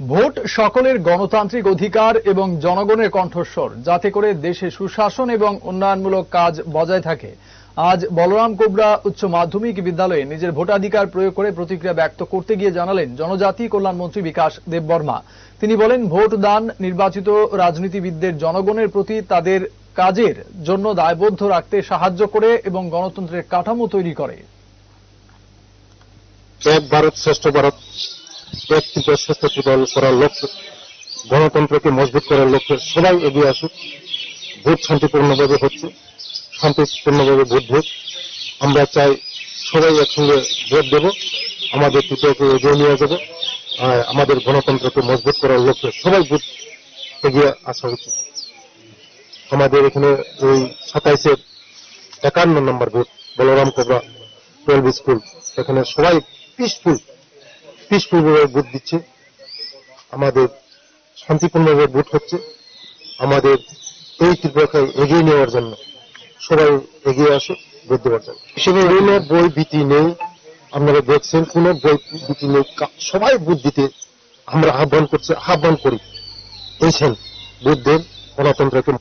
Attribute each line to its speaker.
Speaker 1: Vote সকলের গণতান্ত্রিক অধিকার এবং জনগণের কণ্ঠস্বর, যাতে করে দেশে সুশাসন এবং উন্নয়নমূলক কাজ বজায় থাকে। আজ বলরাম কোবরা উচ্চ মাধ্যমিক বিদ্যালয়ে নিজের ভোটাধিকার প্রয়োগ করে প্রতিক্রিয়া ব্যক্ত করতে গিয়ে জানালেন জনজাতি কল্যাণ মন্ত্রী বিকাশ দেববর্মা। তিনি বলেন ভোট দান নির্বাচিত রাজনীতিবিদদের জনগণের প্রতি তাদের কাজের জন্য দায়বদ্ধ রাখতে সাহায্য করে এবং গণতন্ত্রের কাঠামো তৈরি করে।
Speaker 2: ভারত, শ্রেষ্ঠ ভারত। এক ত্রিপুরা শ্রেষ্ঠ করার লক্ষ্যে, গণতন্ত্রকে মজবুত করার লক্ষ্যে সবাই এগিয়ে আসুক। ভোট শান্তিপূর্ণভাবে হচ্ছে, শান্তিপূর্ণভাবে ভোট হোক। আমরা চাই সবাই একসঙ্গে ভোট দেব, আমাদের ত্রিপুরাকে এগিয়ে নিয়ে যাব আমাদের গণতন্ত্রকে মজবুত করার লক্ষ্যে সবাই ভোট এগিয়ে আসা উচিত। আমাদের এখানে ওই সাতাইশের একান্ন নম্বর vote Balaram cobra twelve school এখানে সবাই পিসফুল পিসফুল ভাবে ভোট দিচ্ছে। আমাদের শান্তিপূর্ণভাবে ভোট হচ্ছে। আমাদের এই ত্রিপুরাকে এগিয়ে নেওয়ার জন্য সবাই এগিয়ে আসুক ভোট দেওয়ার জন্য। হিসেবে কোনো বই ভীতি নেই। আপনারা দেখছেন কোনো বই ভীতি নেই। সবাই ভোট দিতে আমরা আহ্বান করছি আহ্বান করি। এসেন দেন গণতন্ত্রকে